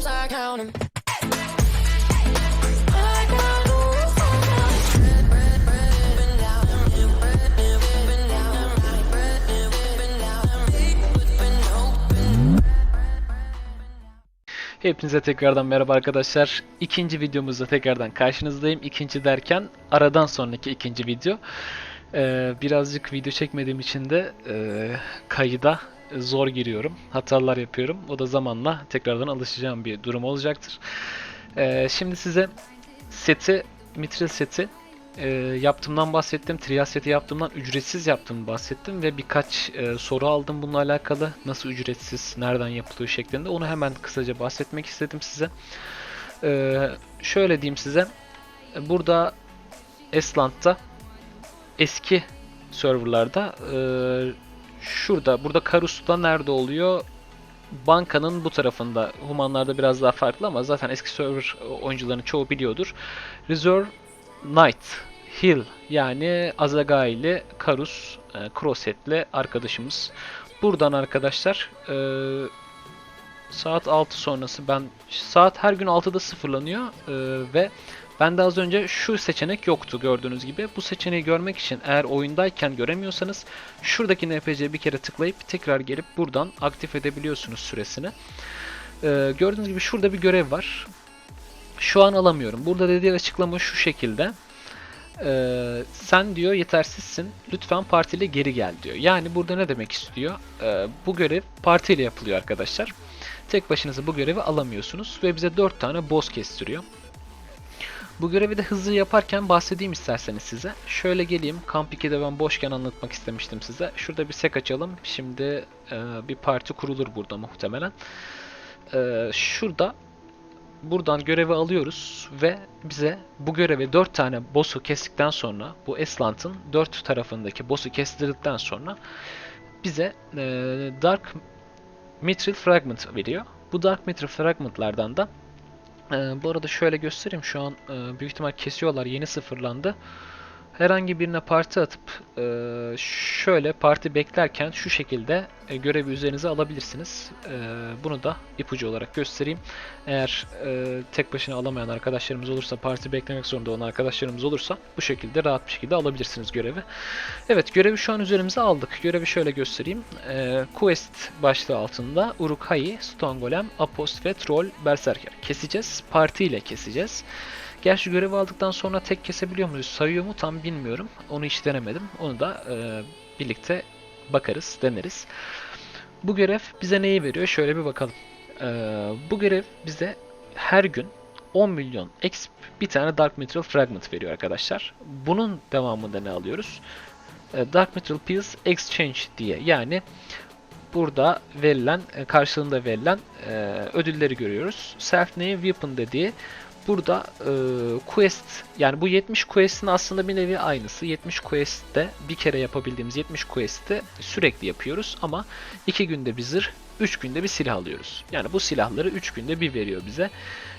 times I count 'em. I got rules on my Hepinize tekrardan merhaba arkadaşlar. İkinci videomuzda tekrardan karşınızdayım. İkinci derken aradan sonraki ikinci video. Ee, birazcık video çekmediğim için de e, kayıda zor giriyorum. Hatalar yapıyorum. O da zamanla tekrardan alışacağım bir durum olacaktır. Ee, şimdi size seti, mitril seti e, yaptığımdan bahsettim. Trial seti yaptığımdan ücretsiz yaptığımı bahsettim ve birkaç e, soru aldım bununla alakalı. Nasıl ücretsiz, nereden yapılıyor şeklinde. Onu hemen kısaca bahsetmek istedim size. E, şöyle diyeyim size. Burada Esland'da eski serverlarda e, şurada, burada Karus'ta nerede oluyor? Bankanın bu tarafında. Humanlarda biraz daha farklı ama zaten eski server oyuncuların çoğu biliyordur. Reserve Knight Hill yani Azagaili Karus e, Crosset'le arkadaşımız. Buradan arkadaşlar e, saat 6 sonrası ben saat her gün 6'da sıfırlanıyor e, ve bende az önce şu seçenek yoktu gördüğünüz gibi. Bu seçeneği görmek için eğer oyundayken göremiyorsanız şuradaki NPC'ye bir kere tıklayıp tekrar gelip buradan aktif edebiliyorsunuz süresini. E, gördüğünüz gibi şurada bir görev var. Şu an alamıyorum. Burada dediği açıklama şu şekilde. Ee, sen diyor yetersizsin. Lütfen partiyle geri gel diyor. Yani burada ne demek istiyor? Ee, bu görev partiyle yapılıyor arkadaşlar. Tek başınıza bu görevi alamıyorsunuz ve bize 4 tane boss kestiriyor. Bu görevi de hızlı yaparken bahsedeyim isterseniz size. Şöyle geleyim. Kamp 2'de ben boşken anlatmak istemiştim size. Şurada bir sek açalım. Şimdi e, bir parti kurulur burada muhtemelen. Ee, şurada buradan görevi alıyoruz ve bize bu görevi 4 tane boss'u kestikten sonra bu Eslant'ın 4 tarafındaki boss'u kestirdikten sonra bize e, Dark Mithril Fragment veriyor. Bu Dark Mithril Fragment'lardan da e, bu arada şöyle göstereyim şu an e, büyük ihtimal kesiyorlar yeni sıfırlandı. Herhangi birine parti atıp e, şöyle parti beklerken şu şekilde e, görevi üzerinize alabilirsiniz. E, bunu da ipucu olarak göstereyim. Eğer e, tek başına alamayan arkadaşlarımız olursa, parti beklemek zorunda olan arkadaşlarımız olursa bu şekilde rahat bir şekilde alabilirsiniz görevi. Evet görevi şu an üzerimize aldık. Görevi şöyle göstereyim. E, Quest başlığı altında Uruk-hai, Stone Golem, Apost ve Troll Berserker keseceğiz. Parti ile keseceğiz. Gerçi görevi aldıktan sonra tek kesebiliyor muyuz? Sayıyor mu tam bilmiyorum. Onu hiç denemedim. Onu da e, birlikte bakarız, deneriz. Bu görev bize neyi veriyor? Şöyle bir bakalım. E, bu görev bize her gün 10 milyon exp bir tane Dark Material Fragment veriyor arkadaşlar. Bunun devamında ne alıyoruz? E, Dark Material Pills Exchange diye yani burada verilen e, karşılığında verilen e, ödülleri görüyoruz. Self Name Weapon dediği burada e, quest yani bu 70 quest'in aslında bir nevi aynısı. 70 quest'te bir kere yapabildiğimiz 70 quest'te sürekli yapıyoruz ama 2 günde bir zırh, 3 günde bir silah alıyoruz. Yani bu silahları 3 günde bir veriyor bize.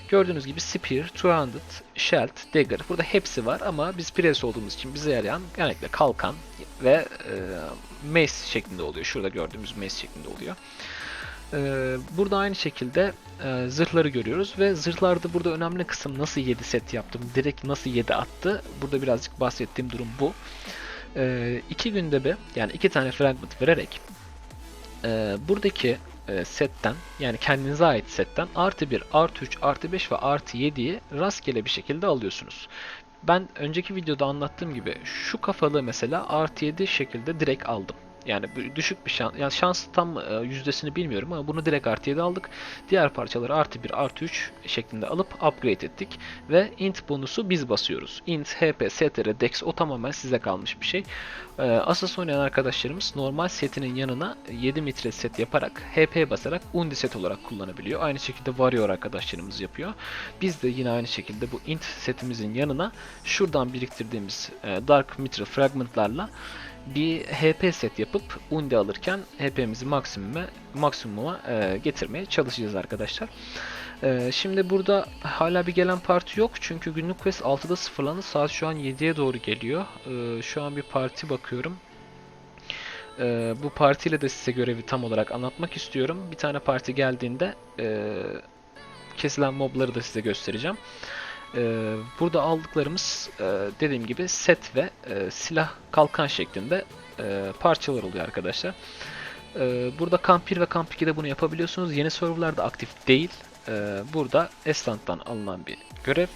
Gördüğünüz gibi Spear, 200, Shelt, Dagger. Burada hepsi var ama biz Pires olduğumuz için bize yarayan genellikle kalkan ve e, mace şeklinde oluyor. Şurada gördüğümüz mace şeklinde oluyor. Ee, burada aynı şekilde e, zırhları görüyoruz ve zırhlarda burada önemli kısım nasıl 7 set yaptım, direkt nasıl 7 attı. Burada birazcık bahsettiğim durum bu. Ee, günde bir yani iki tane fragment vererek e, buradaki e, setten yani kendinize ait setten artı 1, artı 3, artı 5 ve artı 7'yi rastgele bir şekilde alıyorsunuz. Ben önceki videoda anlattığım gibi şu kafalığı mesela artı 7 şekilde direkt aldım. Yani düşük bir şans. Yani şans tam e, yüzdesini bilmiyorum ama bunu direkt artı 7 aldık. Diğer parçaları artı 1 artı 3 şeklinde alıp upgrade ettik. Ve int bonusu biz basıyoruz. Int, HP, str, dex o tamamen size kalmış bir şey. E, Asas oynayan arkadaşlarımız normal setinin yanına 7 metre set yaparak HP basarak undi set olarak kullanabiliyor. Aynı şekilde Warrior arkadaşlarımız yapıyor. Biz de yine aynı şekilde bu int setimizin yanına şuradan biriktirdiğimiz e, Dark Mithril fragmentlarla bir HP set yapıp undi alırken HP'mizi maksimuma, maksimuma e, getirmeye çalışacağız arkadaşlar. E, şimdi burada hala bir gelen parti yok çünkü günlük quest 6'da sıfırlandı. Saat şu an 7'ye doğru geliyor. E, şu an bir parti bakıyorum. E, bu partiyle de size görevi tam olarak anlatmak istiyorum. Bir tane parti geldiğinde e, kesilen mobları da size göstereceğim. Ee, burada aldıklarımız e, dediğim gibi set ve e, silah kalkan şeklinde e, parçalar oluyor arkadaşlar. Ee, burada Kamp 1 ve Kamp 2'de bunu yapabiliyorsunuz. Yeni serverlarda aktif değil. Ee, burada Esland'dan alınan bir görev.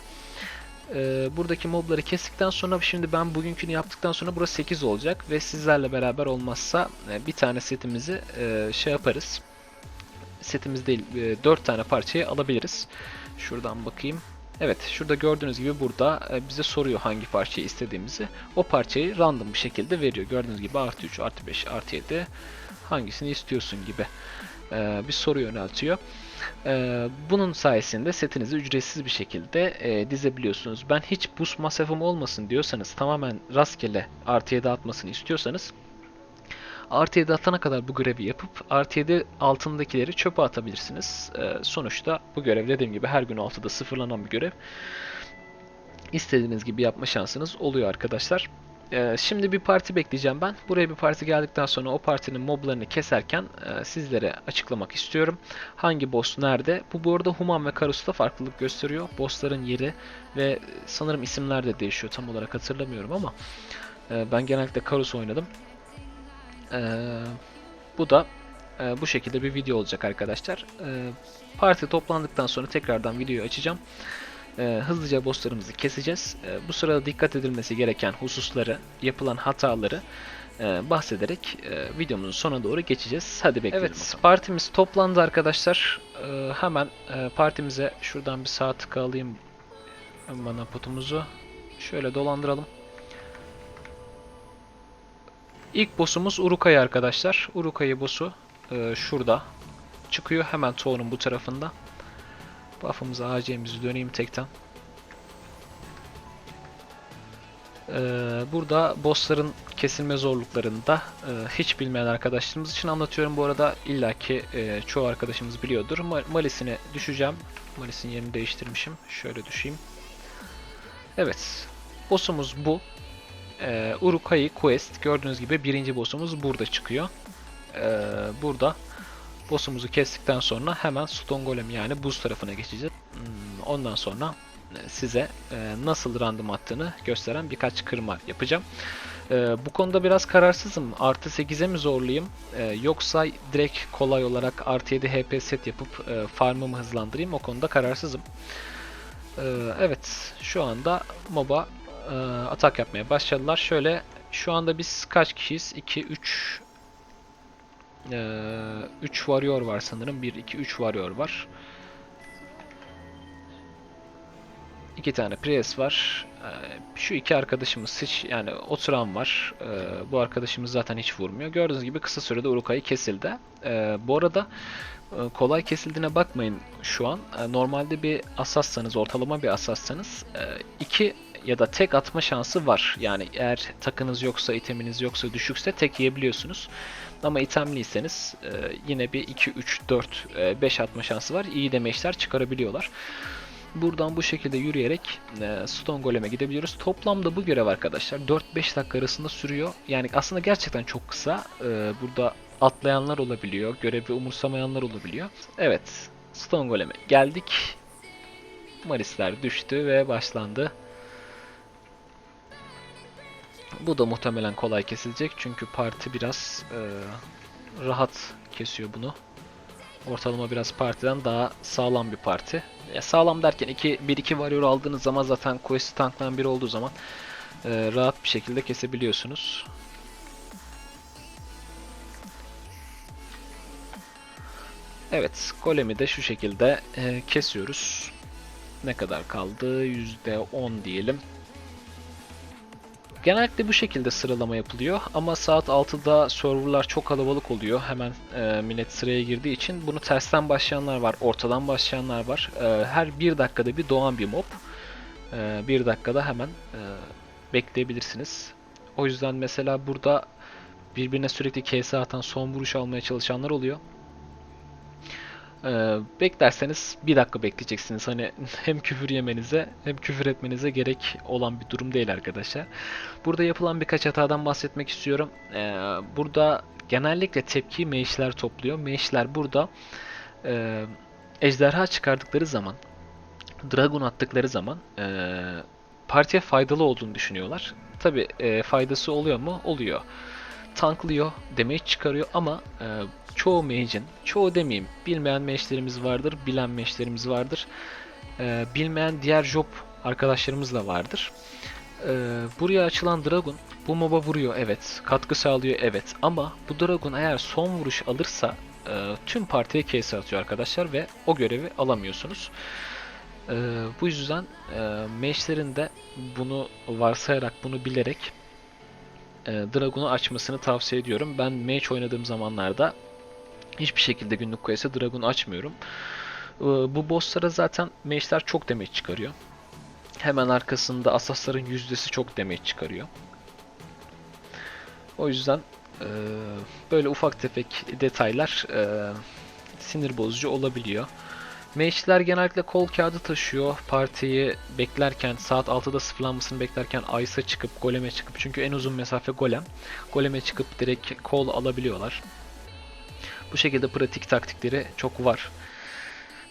Ee, buradaki mobları kestikten sonra şimdi ben bugünkünü yaptıktan sonra burası 8 olacak ve sizlerle beraber olmazsa e, bir tane setimizi e, şey yaparız. Setimiz değil 4 tane parçayı alabiliriz. Şuradan bakayım. Evet şurada gördüğünüz gibi burada e, bize soruyor hangi parçayı istediğimizi. O parçayı random bir şekilde veriyor. Gördüğünüz gibi artı 3, artı 5, artı 7 hangisini istiyorsun gibi e, bir soru yöneltiyor. E, bunun sayesinde setinizi ücretsiz bir şekilde dizebiliyorsunuz. Ben hiç boost masrafım olmasın diyorsanız tamamen rastgele artı 7 atmasını istiyorsanız Artı 7 atana kadar bu görevi yapıp artı 7 altındakileri çöpe atabilirsiniz. Ee, sonuçta bu görev dediğim gibi her gün 6'da sıfırlanan bir görev. İstediğiniz gibi yapma şansınız oluyor arkadaşlar. Ee, şimdi bir parti bekleyeceğim ben. Buraya bir parti geldikten sonra o partinin moblarını keserken e, sizlere açıklamak istiyorum. Hangi boss nerede? Bu bu arada Human ve Karus'ta farklılık gösteriyor. Bossların yeri ve sanırım isimler de değişiyor. Tam olarak hatırlamıyorum ama e, ben genellikle Karus oynadım. Ee, bu da e, bu şekilde bir video olacak arkadaşlar. Ee, parti toplandıktan sonra tekrardan videoyu açacağım. Ee, hızlıca bosslarımızı keseceğiz. Ee, bu sırada dikkat edilmesi gereken hususları, yapılan hataları e, bahsederek e, videomuzun sonuna doğru geçeceğiz. Hadi bekleyelim. Evet, partimiz toplandı arkadaşlar. Ee, hemen e, partimize şuradan bir sağ tık alayım mana potumuzu. Şöyle dolandıralım. İlk boss'umuz Urukay arkadaşlar. Urukay boss'u e, şurada çıkıyor. Hemen Toğ'un bu tarafında. Buff'ımızı AC'mizi döneyim tekten. E, burada bossların kesilme zorluklarında e, hiç bilmeyen arkadaşlarımız için anlatıyorum. Bu arada illaki e, çoğu arkadaşımız biliyordur. Ma Malis'ine düşeceğim. Malis'in yerini değiştirmişim. Şöyle düşeyim. Evet. Boss'umuz bu. Ee, Urukai Quest gördüğünüz gibi birinci boss'umuz burada çıkıyor. Ee, burada boss'umuzu kestikten sonra hemen Stone Golem yani buz tarafına geçeceğiz. Hmm, Ondan sonra e, size e, nasıl random attığını gösteren birkaç kırma yapacağım. Ee, bu konuda biraz kararsızım. Artı 8'e mi zorlayayım yoksa direkt kolay olarak artı 7 HP set yapıp e, farmımı hızlandırayım o konuda kararsızım. Evet şu anda MOBA e, atak yapmaya başladılar. Şöyle şu anda biz kaç kişiyiz? 2 3 3 warrior var sanırım. 1 2 3 warrior var. 2 tane Prius var. Ee, Şu iki arkadaşımız hiç yani oturan var. Ee, Bu arkadaşımız zaten hiç vurmuyor. Gördüğünüz gibi kısa sürede Urukay kesildi. Ee, Bu arada e, kolay kesildiğine bakmayın şu an. E, Normalde bir asassanız, ortalama bir asassanız e, iki ya da tek atma şansı var. Yani eğer takınız yoksa, iteminiz yoksa, düşükse tek yiyebiliyorsunuz. Ama itemliyseniz e, yine bir 2, 3, 4, 5 atma şansı var. İyi demeçler çıkarabiliyorlar. Buradan bu şekilde yürüyerek e, Stone Golem'e gidebiliyoruz. Toplamda bu görev arkadaşlar 4-5 dakika arasında sürüyor. Yani aslında gerçekten çok kısa. E, burada atlayanlar olabiliyor, görevi umursamayanlar olabiliyor. Evet, Stone Golem'e geldik. Marisler düştü ve başlandı. Bu da muhtemelen kolay kesilecek çünkü parti biraz e, rahat kesiyor bunu. Ortalama biraz partiden daha sağlam bir parti. Ya sağlam derken 2 1 2 warrior aldığınız zaman zaten quest tanklayan biri olduğu zaman e, rahat bir şekilde kesebiliyorsunuz. Evet, golemi de şu şekilde e, kesiyoruz. Ne kadar kaldı? %10 diyelim. Genellikle bu şekilde sıralama yapılıyor ama saat 6'da serverlar çok kalabalık oluyor. Hemen e, millet sıraya girdiği için bunu tersten başlayanlar var, ortadan başlayanlar var. E, her bir dakikada bir doğan bir mob. E, bir dakikada hemen e, bekleyebilirsiniz. O yüzden mesela burada birbirine sürekli KS atan son vuruş almaya çalışanlar oluyor. Ee, beklerseniz bir dakika bekleyeceksiniz. Hani hem küfür yemenize hem küfür etmenize gerek olan bir durum değil arkadaşlar. Burada yapılan birkaç hatadan bahsetmek istiyorum. Ee, burada genellikle tepki meşler topluyor. Meşler burada e, ejderha çıkardıkları zaman, dragon attıkları zaman e, partiye faydalı olduğunu düşünüyorlar. Tabi faydası oluyor mu? Oluyor. Tanklıyor, damage çıkarıyor ama e, çoğu mage'in, çoğu demeyeyim, bilmeyen mage'lerimiz vardır, bilen mage'lerimiz vardır. E, bilmeyen diğer job arkadaşlarımız da vardır. E, buraya açılan dragon bu moba vuruyor evet, katkı sağlıyor evet ama bu dragon eğer son vuruş alırsa e, tüm partiye case atıyor arkadaşlar ve o görevi alamıyorsunuz. E, bu yüzden e, mage'lerin de bunu varsayarak, bunu bilerek e, Dragon'u açmasını tavsiye ediyorum. Ben mage oynadığım zamanlarda hiçbir şekilde günlük quest'e Dragon açmıyorum. E, bu bosslara zaten mage'ler çok damage çıkarıyor. Hemen arkasında asasların yüzdesi çok damage çıkarıyor. O yüzden e, böyle ufak tefek detaylar e, sinir bozucu olabiliyor. Mage'ler genellikle kol kağıdı taşıyor. Partiyi beklerken, saat 6'da sıfırlanmasını beklerken Ice'a çıkıp, Golem'e çıkıp çünkü en uzun mesafe Golem. Golem'e çıkıp direkt kol alabiliyorlar. Bu şekilde pratik taktikleri çok var.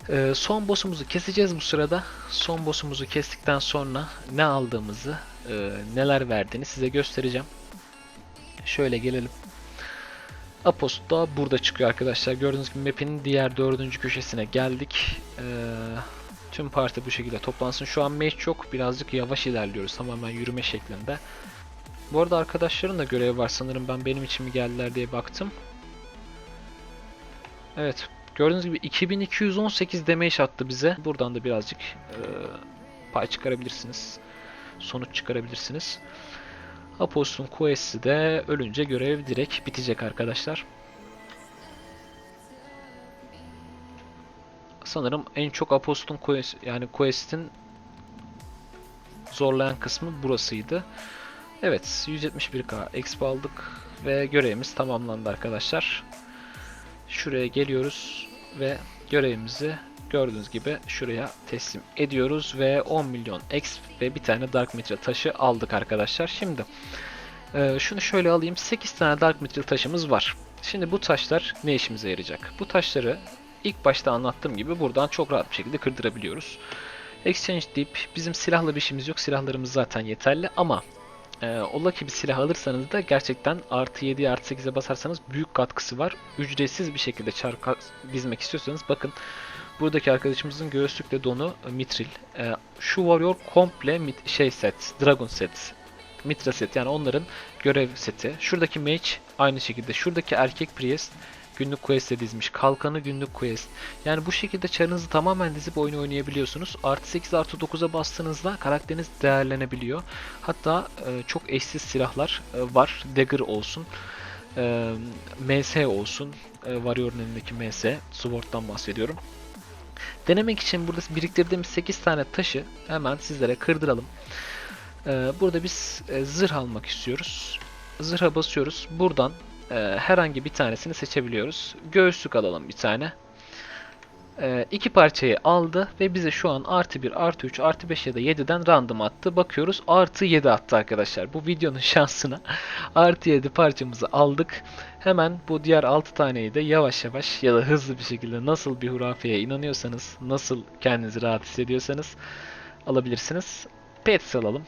Ee, son boss'umuzu keseceğiz bu sırada. Son boss'umuzu kestikten sonra ne aldığımızı, e, neler verdiğini size göstereceğim. Şöyle gelelim. Apost da burada çıkıyor arkadaşlar. Gördüğünüz gibi map'in diğer dördüncü köşesine geldik. Ee, tüm parti bu şekilde toplansın. Şu an mage yok. Birazcık yavaş ilerliyoruz. Tamamen yürüme şeklinde. Bu arada arkadaşların da görevi var sanırım. Ben benim için mi geldiler diye baktım. Evet. Gördüğünüz gibi 2218 damage attı bize. Buradan da birazcık e, pay çıkarabilirsiniz. Sonuç çıkarabilirsiniz. Apost'un quest'i de ölünce görev direkt bitecek arkadaşlar. Sanırım en çok Apost'un quest yani quest'in zorlayan kısmı burasıydı. Evet 171k exp aldık ve görevimiz tamamlandı arkadaşlar. Şuraya geliyoruz ve görevimizi gördüğünüz gibi şuraya teslim ediyoruz ve 10 milyon exp ve bir tane Dark Material taşı aldık arkadaşlar. Şimdi e, şunu şöyle alayım. 8 tane Dark Material taşımız var. Şimdi bu taşlar ne işimize yarayacak? Bu taşları ilk başta anlattığım gibi buradan çok rahat bir şekilde kırdırabiliyoruz. Exchange deyip bizim silahla bir işimiz yok. Silahlarımız zaten yeterli ama e, ola ki bir silah alırsanız da gerçekten artı 7 artı 8'e basarsanız büyük katkısı var. Ücretsiz bir şekilde çarka dizmek istiyorsanız bakın buradaki arkadaşımızın göğüslükle donu e, mitril. E, şu warrior komple mit şey set, dragon set. Mitra set yani onların görev seti. Şuradaki mage aynı şekilde. Şuradaki erkek priest günlük quest'e dizmiş. Kalkanı günlük quest. Yani bu şekilde çarınızı tamamen dizip oyunu oynayabiliyorsunuz. Artı 8 artı 9'a bastığınızda karakteriniz değerlenebiliyor. Hatta e, çok eşsiz silahlar e, var. Dagger olsun. E, MS olsun. E, Warrior'un elindeki MS. Sword'dan bahsediyorum. Denemek için burada biriktirdiğimiz 8 tane taşı hemen sizlere kırdıralım. Ee, burada biz e, zırh almak istiyoruz. Zırha basıyoruz. Buradan e, herhangi bir tanesini seçebiliyoruz. Göğüslük alalım bir tane. E, iki parçayı aldı ve bize şu an artı 1, artı 3, artı 5 ya da 7'den random attı. Bakıyoruz artı 7 attı arkadaşlar. Bu videonun şansına artı 7 parçamızı aldık. Hemen bu diğer 6 taneyi de yavaş yavaş ya da hızlı bir şekilde nasıl bir hurafeye inanıyorsanız, nasıl kendinizi rahat hissediyorsanız alabilirsiniz. Pets alalım.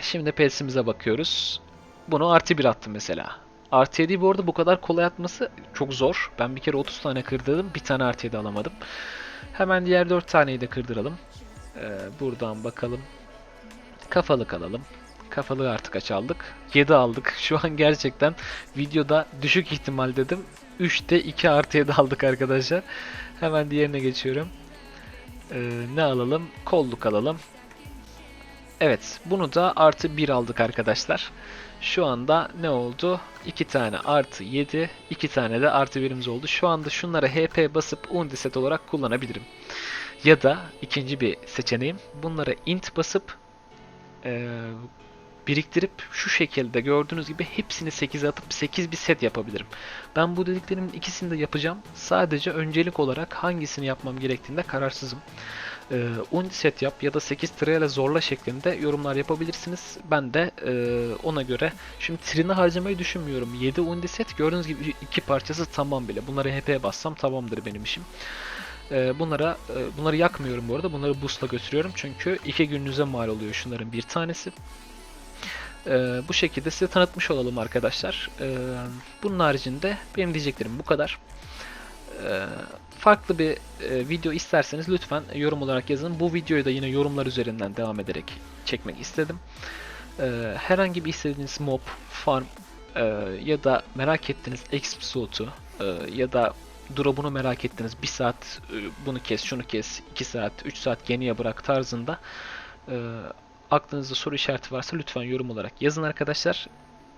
Şimdi Pets'imize bakıyoruz. Bunu artı 1 attım mesela. Artı 7'yi bu arada bu kadar kolay atması çok zor. Ben bir kere 30 tane kırdırdım. Bir tane artı 7 alamadım. Hemen diğer 4 taneyi de kırdıralım. Ee, buradan bakalım. Kafalık alalım. Kafalığı artık kaç aldık? 7 aldık. Şu an gerçekten videoda düşük ihtimal dedim. 3'te 2 artı 7 aldık arkadaşlar. Hemen diğerine geçiyorum. Ee, ne alalım? Kolluk alalım. Evet, bunu da artı 1 aldık arkadaşlar. Şu anda ne oldu? 2 tane artı 7, 2 tane de artı 1'imiz oldu. Şu anda şunlara HP basıp undiset olarak kullanabilirim. Ya da ikinci bir seçeneğim bunlara int basıp e, biriktirip şu şekilde gördüğünüz gibi hepsini 8'e atıp 8 bir set yapabilirim. Ben bu dediklerimin ikisini de yapacağım. Sadece öncelik olarak hangisini yapmam gerektiğinde kararsızım. Ee, 10 set yap ya da 8 tırayla zorla şeklinde yorumlar yapabilirsiniz. Ben de e, ona göre şimdi trini harcamayı düşünmüyorum. 7 undi set gördüğünüz gibi iki parçası tamam bile. Bunları HP'ye bassam tamamdır benim işim. Ee, bunlara e, bunları yakmıyorum bu arada. Bunları busla götürüyorum çünkü iki gününüze mal oluyor şunların bir tanesi. Ee, bu şekilde size tanıtmış olalım arkadaşlar. Ee, bunun haricinde benim diyeceklerim bu kadar. Ee, farklı bir e, video isterseniz lütfen yorum olarak yazın. Bu videoyu da yine yorumlar üzerinden devam ederek çekmek istedim. Ee, herhangi bir istediğiniz mob, farm e, ya da merak ettiğiniz slot'u e, ya da drop'unu merak ettiğiniz bir saat e, bunu kes, şunu kes, 2 saat, 3 saat geniye bırak tarzında e, aklınızda soru işareti varsa lütfen yorum olarak yazın arkadaşlar.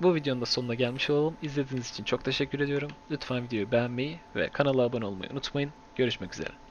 Bu videonun da sonuna gelmiş olalım. İzlediğiniz için çok teşekkür ediyorum. Lütfen videoyu beğenmeyi ve kanala abone olmayı unutmayın. Görüşmek üzere.